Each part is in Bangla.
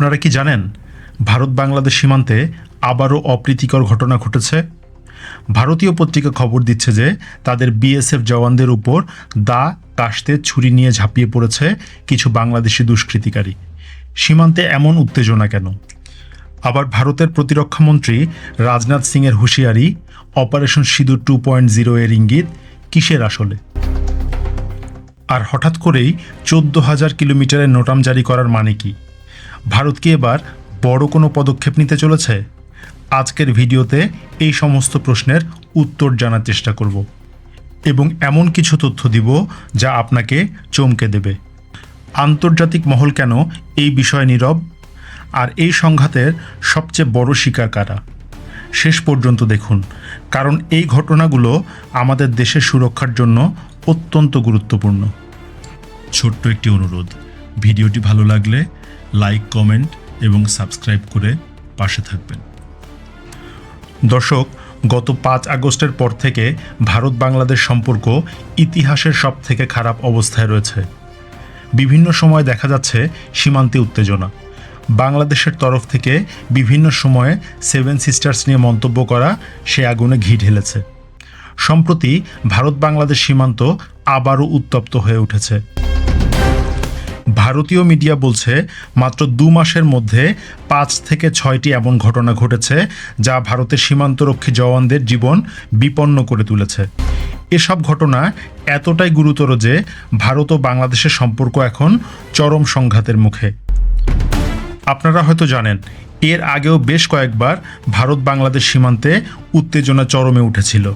আপনারা কি জানেন, ভারত বাংলাদেশ সীমান্তে আবারও অপ্রীতিকর ঘটনা ঘটেছে? ভারতীয় পত্রিকা খবর দিচ্ছে যে, তাদের বিএসএফ জওয়ানদের উপর দা কাশতে ছুরি নিয়ে ঝাঁপিয়ে পড়েছে কিছু বাংলাদেশি দুষ্কৃতিকারী। সীমান্তে এমন উত্তেজনা কেন? আবার ভারতের প্রতিরক্ষামন্ত্রী রাজনাথ সিংয়ের হুঁশিয়ারি, অপারেশন সিঁদুর টু পয়েন্ট জিরো এর ইঙ্গিত কিসের আসলে? আর হঠাৎ করেই চোদ্দ হাজার কিলোমিটারের নোটাম জারি করার মানে কি? ভারত কি এবার বড় কোনো পদক্ষেপ নিতে চলেছে? আজকের ভিডিওতে এই সমস্ত প্রশ্নের উত্তর জানার চেষ্টা করব এবং এমন কিছু তথ্য দিব যা আপনাকে চমকে দেবে। আন্তর্জাতিক মহল কেন এই বিষয়ে নীরব? আর এই সংঘাতের সবচেয়ে বড় শিকার কারা? শেষ পর্যন্ত দেখুন, কারণ এই ঘটনাগুলো আমাদের দেশের সুরক্ষার জন্য অত্যন্ত গুরুত্বপূর্ণ। ছোট্ট একটি অনুরোধ, ভিডিওটি ভালো লাগলে লাইক কমেন্ট এবং সাবস্ক্রাইব করে পাশে থাকবেন। দর্শক, গত পাঁচ আগস্টের পর থেকে ভারত বাংলাদেশ সম্পর্ক ইতিহাসের সব থেকে খারাপ অবস্থায় রয়েছে। বিভিন্ন সময় দেখা যাচ্ছে সীমান্তে উত্তেজনা। বাংলাদেশের তরফ থেকে বিভিন্ন সময়ে সেভেন সিস্টার্স নিয়ে মন্তব্য করা সে আগুনে ঘি ঢেলেছে। সম্প্রতি ভারত বাংলাদেশ সীমান্ত আবারও উত্তপ্ত হয়ে উঠেছে। ভারতীয় মিডিয়া বলছে, মাত্র দু মাসের মধ্যে পাঁচ থেকে ছয়টি এমন ঘটনা ঘটেছে যা ভারতের সীমান্তরক্ষী জওয়ানদের জীবন বিপন্ন করে তুলেছে। এসব ঘটনা এতটাই গুরুতর যে ভারত ও বাংলাদেশের সম্পর্ক এখন চরম সংঘাতের মুখে। আপনারা হয়তো জানেন, এর আগেও বেশ কয়েকবার ভারত বাংলাদেশ সীমান্তে উত্তেজনা চরমে উঠেছিল।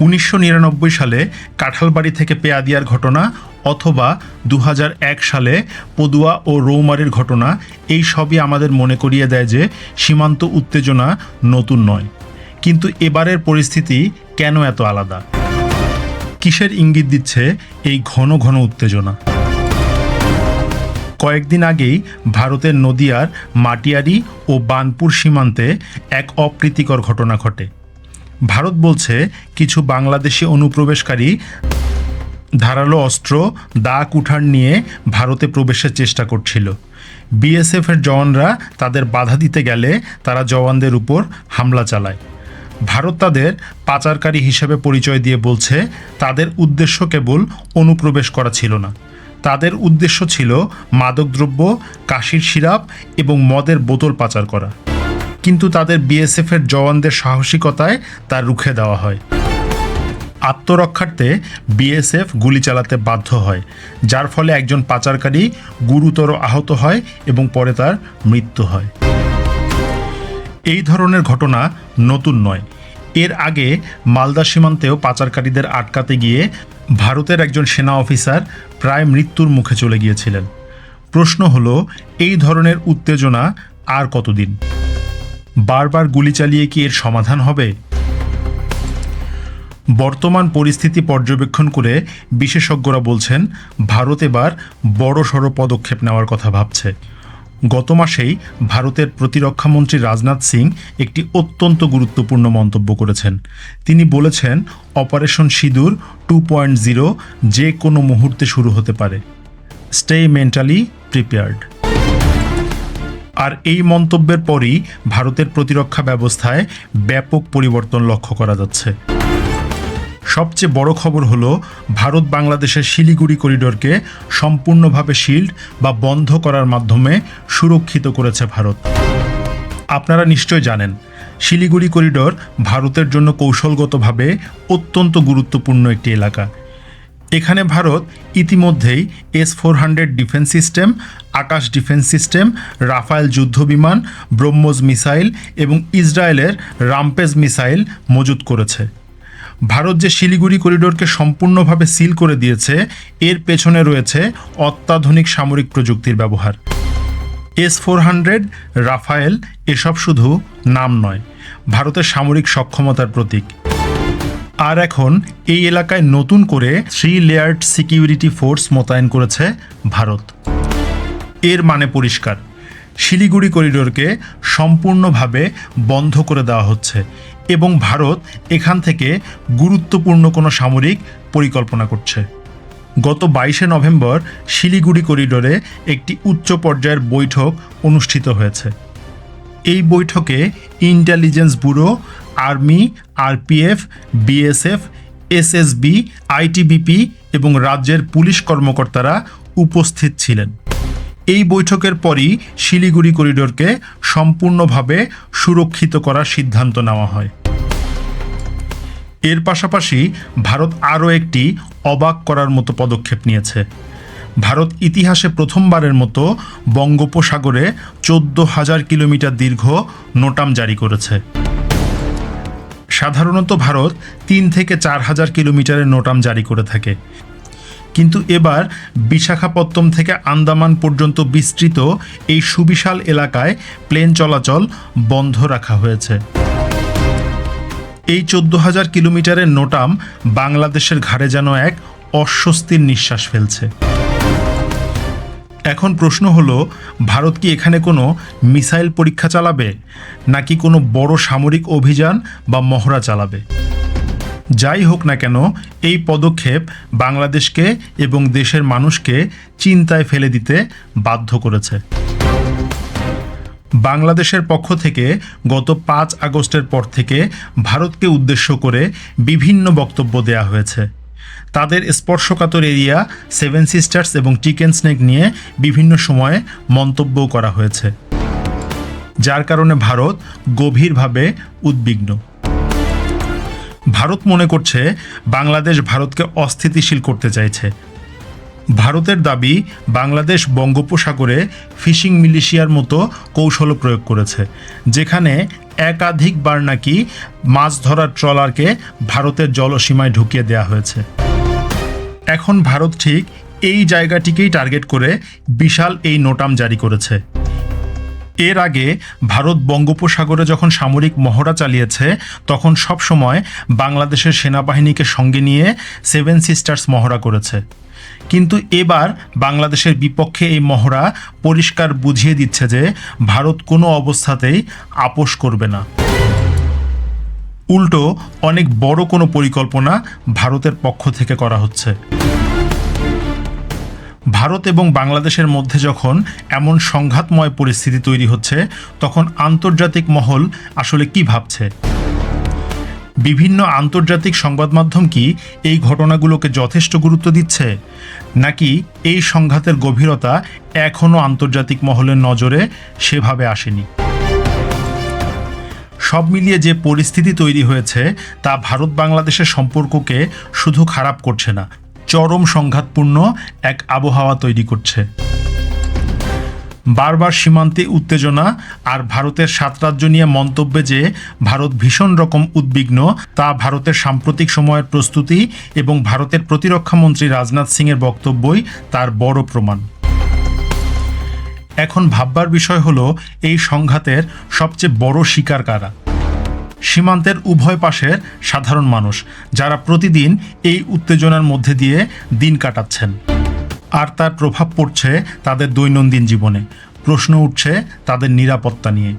উনিশশো নিরানব্বই সালে কাঁঠালবাড়ি থেকে পেয়াদিয়ার ঘটনা অথবা দু হাজার এক সালে পদুয়া ও রৌমারির ঘটনা, এই সবই আমাদের মনে করিয়ে দেয় যে সীমান্ত উত্তেজনা নতুন নয়। কিন্তু এবারের পরিস্থিতি কেন এত আলাদা? কিসের ইঙ্গিত দিচ্ছে এই ঘন ঘন উত্তেজনা? কয়েকদিন আগেই ভারতের নদিয়ার মাটিয়ারি ও বানপুর সীমান্তে এক অপ্রীতিকর ঘটনা ঘটে। ভারত বলছে কিছু বাংলাদেশি অনুপ্রবেশকারী ধারালো অস্ত্র দা কুঠার নিয়ে ভারতে প্রবেশের চেষ্টা করছিল। বিএসএফের জওয়ানরা তাদের বাধা দিতে গেলে তারা জওয়ানদের উপর হামলা চালায়। ভারত তাদের পাচারকারী হিসেবে পরিচয় দিয়ে বলছে, তাদের উদ্দেশ্য কেবল অনুপ্রবেশ করা ছিল না। তাদের উদ্দেশ্য ছিল মাদকদ্রব্য, কাশির সিরাপ এবং মদের বোতল পাচার করা। কিন্তু তাদের বিএসএফের জওয়ানদের সাহসিকতায় তা রুখে দেওয়া হয়। আত্মরক্ষার্থে বিএসএফ গুলি চালাতে বাধ্য হয়, যার ফলে একজন পাচারকারী গুরুতর আহত হয় এবং পরে তার মৃত্যু হয়। এই ধরনের ঘটনা নতুন নয়। এর আগে মালদা সীমান্তেও পাচারকারীদের আটকাতে গিয়ে ভারতের একজন সেনা অফিসার প্রায় মৃত্যুর মুখে চলে গিয়েছিলেন। প্রশ্ন হলো, এই ধরনের উত্তেজনা আর কতদিন? বারবার গুলি চালিয়ে কি এর সমাধান হবে? বর্তমান পরিস্থিতি পর্যবেক্ষণ করে বিশেষজ্ঞরা বলছেন, ভারত এবার বড় সড় পদক্ষেপ নেওয়ার কথা ভাবছে। গত মাসেই ভারতের প্রতিরক্ষামন্ত্রী রাজনাথ সিং একটি অত্যন্ত গুরুত্বপূর্ণ মন্তব্য করেছেন। তিনি বলেছেন, অপারেশন সিঁদুর টু পয়েন্ট জিরো যে কোনো মুহূর্তে শুরু হতে পারে। Stay mentally prepared. আর এই মন্তব্যের পরই ভারতের প্রতিরক্ষা ব্যবস্থায় ব্যাপক পরিবর্তন লক্ষ্য করা যাচ্ছে। সবচেয়ে বড় খবর হলো, ভারত বাংলাদেশের শিলিগুড়ি করিডোরকে সম্পূর্ণভাবে শিল্ড বা বন্ধ করার মাধ্যমে সুরক্ষিত করেছে ভারত। আপনারা নিশ্চয় জানেন, শিলিগুড়ি করিডোর ভারতের জন্য কৌশলগতভাবে অত্যন্ত গুরুত্বপূর্ণ একটি এলাকা। এখানে ভারত ইতিমধ্যেই S four hundred defence system Akash defence system Rafale যুদ্ধ বিমান, ব্রহ্মোস মিসাইল এবং ইসরায়েলের রামপেজ মিসাইল মজুত করেছে। ভারত যে শিলিগুড়ি করিডোরকে সম্পূর্ণভাবে সিল করে দিয়েছে, এর পেছনে রয়েছে অত্যাধুনিক সামরিক প্রযুক্তির ব্যবহার। এস ফোর হান্ড্রেড রাফায়েল, এসব শুধু নাম নয়, ভারতের সামরিক সক্ষমতার প্রতীক। আর এখন এই এলাকায় নতুন করে থ্রি লেয়ার্ড সিকিউরিটি ফোর্স মোতায়েন করেছে ভারত। এর মানে পরিষ্কার। শিলিগুড়ি করিডোরকে সম্পূর্ণভাবে বন্ধ করে দেওয়া হচ্ছে এবং ভারত এখান থেকে গুরুত্বপূর্ণ কোনো সামরিক পরিকল্পনা করছে। গত বাইশে নভেম্বর শিলিগুড়ি করিডোরে একটি উচ্চ পর্যায়ের বৈঠক অনুষ্ঠিত হয়েছে। এই বৈঠকে intelligence bureau army, RPF, BSF, SSB, ITBP এবং রাজ্যের পুলিশ কর্মকর্তারা উপস্থিত ছিলেন। এই বৈঠকের পরই শিলিগুড়ি করিডোরকে সম্পূর্ণভাবে সুরক্ষিত করার সিদ্ধান্ত নেওয়া হয়। এর পাশাপাশি ভারত আরও একটি অবাক করার মতো পদক্ষেপ নিয়েছে। ভারত ইতিহাসে প্রথমবারের মতো বঙ্গোপসাগরে চোদ্দ হাজার কিলোমিটার দীর্ঘ নোটাম জারি করেছে। সাধারণত ভারত তিন থেকে চার হাজার কিলোমিটারের নোটাম জারি করে থাকে। কিন্তু এবার বিশাখাপত্তম থেকে আন্দামান পর্যন্ত বিস্তৃত এই সুবিশাল এলাকায় প্লেন চলাচল বন্ধ রাখা হয়েছে। এই চোদ্দ হাজার কিলোমিটারের নোটাম বাংলাদেশের ঘাড়ে যেন এক অস্বস্তির নিঃশ্বাস ফেলছে। এখন প্রশ্ন হলো, ভারত কি এখানে কোনো মিসাইল পরীক্ষা চালাবে, নাকি কোনো বড় সামরিক অভিযান বা মহড়া চালাবে? যাই হোক না কেন, এই পদক্ষেপ বাংলাদেশকে এবং দেশের মানুষকে চিন্তায় ফেলে দিতে বাধ্য করেছে। বাংলাদেশের পক্ষ থেকে গত পাঁচ আগস্টের পর থেকে ভারতকে উদ্দেশ্য করে বিভিন্ন বক্তব্য দেয়া হয়েছে। তাদের স্পর্শকাতর এরিয়া সেভেন সিস্টার্স এবং চিকেন স্নেক নিয়ে বিভিন্ন সময়ে মন্তব্য করা হয়েছে। যার কারণে ভারত গভীরভাবে উদ্বিগ্ন। ভারত মনে করছে বাংলাদেশ ভারতকে অস্থিতিশীল করতে চাইছে। ভারতের দাবি, বাংলাদেশ বঙ্গোপসাগরে ফিশিং মিলিশিয়ার মতো কৌশল প্রয়োগ করেছে, যেখানে একাধিকবার নাকি মাছ ধরার ট্রলারকে ভারতের জলসীমায় ঢুকিয়ে দেওয়া হয়েছে। এখন ভারত ঠিক এই জায়গাটিকেই টার্গেট করে বিশাল এই নোটাম জারি করেছে। এর আগে ভারত বঙ্গোপসাগরে যখন সামরিক মহড়া চালিয়েছে, তখন সব সময় বাংলাদেশের সেনাবাহিনীকে সঙ্গে নিয়ে সেভেন সিস্টার্স মহড়া করেছে। কিন্তু এবার বাংলাদেশের বিপক্ষে এই মহড়া পরিষ্কার বুঝিয়ে দিচ্ছে যে, ভারত কোনো অবস্থাতেই আপোষ করবে না। উল্টো অনেক বড় কোনো পরিকল্পনা ভারতের পক্ষ থেকে করা হচ্ছে। ভারত এবং বাংলাদেশের মধ্যে যখন এমন সংঘাতময় পরিস্থিতি তৈরি হচ্ছে, তখন আন্তর্জাতিক মহল আসলে কি ভাবছে? বিভিন্ন আন্তর্জাতিক সংবাদ মাধ্যম কি এই ঘটনাগুলোকে যথেষ্ট গুরুত্ব দিচ্ছে? নাকি এই সংঘাতের গভীরতা এখনও আন্তর্জাতিক মহলের নজরে সেভাবে আসেনি? সব মিলিয়ে যে পরিস্থিতি তৈরি হয়েছে, তা ভারত বাংলাদেশের সম্পর্ককে শুধু খারাপ করছে না, চরম সংঘাতপূর্ণ এক আবহাওয়া তৈরি করছে। বারবার সীমান্তে উত্তেজনা আর ভারতের সাত রাজ্য নিয়ে মন্তব্যে যে ভারত ভীষণ রকম উদ্বিগ্ন, তা ভারতের সাম্প্রতিক সময়ের প্রস্তুতি এবং ভারতের প্রতিরক্ষা মন্ত্রী রাজনাথ সিংয়ের বক্তব্যই তার বড় প্রমাণ। এখন ভাববার বিষয় হলো, এই সংঘাতের সবচেয়ে বড় শিকার কারা? সীমান্তের উভয় পাশের সাধারণ মানুষ, যারা প্রতিদিন এই উত্তেজনার মধ্যে দিয়ে দিন কাটাচ্ছেন। আর তার প্রভাব পড়ছে তাদের দৈনন্দিন জীবনে। প্রশ্ন উঠছে তাদের নিরাপত্তা নিয়ে।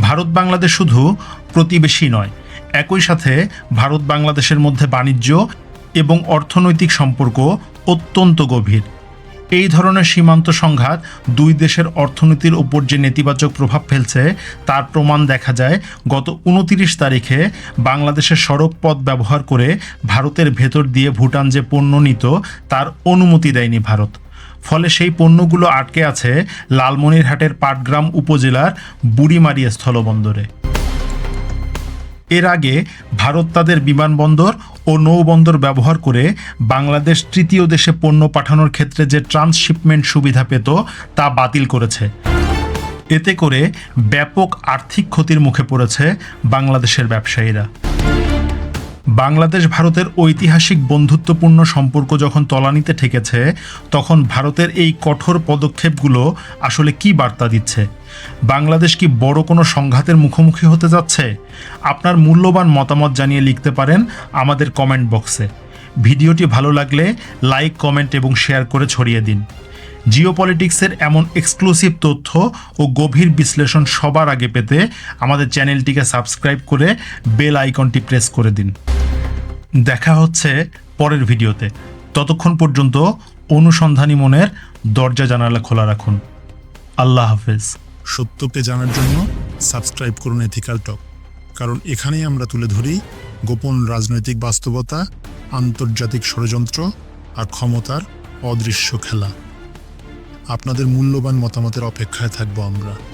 ভারত বাংলাদেশ শুধু প্রতিবেশী নয়, একই সাথে ভারত বাংলাদেশের মধ্যে বাণিজ্য এবং অর্থনৈতিক সম্পর্ক অত্যন্ত গভীর। এই ধরনের সীমান্ত সংঘাত দুই দেশের অর্থনীতির উপর যে নেতিবাচক প্রভাব ফেলছে, তার প্রমাণ দেখা যায় গত উনতিরিশ তারিখে বাংলাদেশের সড়ক পথ ব্যবহার করে ভারতের ভেতর দিয়ে ভুটান যে পণ্য নিত, তার অনুমতি দেয়নি ভারত। ফলে সেই পণ্যগুলো আটকে আছে লালমনিরহাটের পাটগ্রাম উপজেলার বুড়িমারি স্থলবন্দরে। এর আগে ভারত তাদের বিমানবন্দর ও নৌবন্দর ব্যবহার করে বাংলাদেশ তৃতীয় দেশে পণ্য পাঠানোর ক্ষেত্রে যে ট্রান্সশিপমেন্ট সুবিধা পেত তা বাতিল করেছে। এতে করে ব্যাপক আর্থিক ক্ষতির মুখে পড়েছে বাংলাদেশের ব্যবসায়ীরা। বাংলাদেশ ভারতের ঐতিহাসিক বন্ধুত্বপূর্ণ সম্পর্ক যখন তলানিতে ঠেকেছে, তখন ভারতের এই কঠোর পদক্ষেপগুলো আসলে কি বার্তা দিচ্ছে? বাংলাদেশ কি বড় কোনো সংঘাতের মুখোমুখি হতে যাচ্ছে? আপনার মূল্যবান মতামত জানিয়ে লিখতে পারেন আমাদের কমেন্ট বক্সে। ভিডিওটি ভালো লাগলে লাইক, কমেন্ট এবং শেয়ার করে ছড়িয়ে দিন। জিওপলিটিক্সের এমন এক্সক্লুসিভ তথ্য ও গভীর বিশ্লেষণ সবার আগে পেতে আমাদের চ্যানেলটিকে সাবস্ক্রাইব করে বেল আইকনটি প্রেস করে দিন। দেখা হচ্ছে পরের ভিডিওতে। ততক্ষণ পর্যন্ত অনুসন্ধানী মনের দরজা জানালা খোলা রাখুন। আল্লাহ হাফেজ। সত্যকে জানার জন্য সাবস্ক্রাইব করুন এথিক্যাল টক কারণ এখানেই আমরা তুলে ধরি গোপন রাজনৈতিক বাস্তবতা, আন্তর্জাতিক ষড়যন্ত্র আর ক্ষমতার অদৃশ্য খেলা। আপনাদের মূল্যবান মতামতের অপেক্ষায় থাকব আমরা।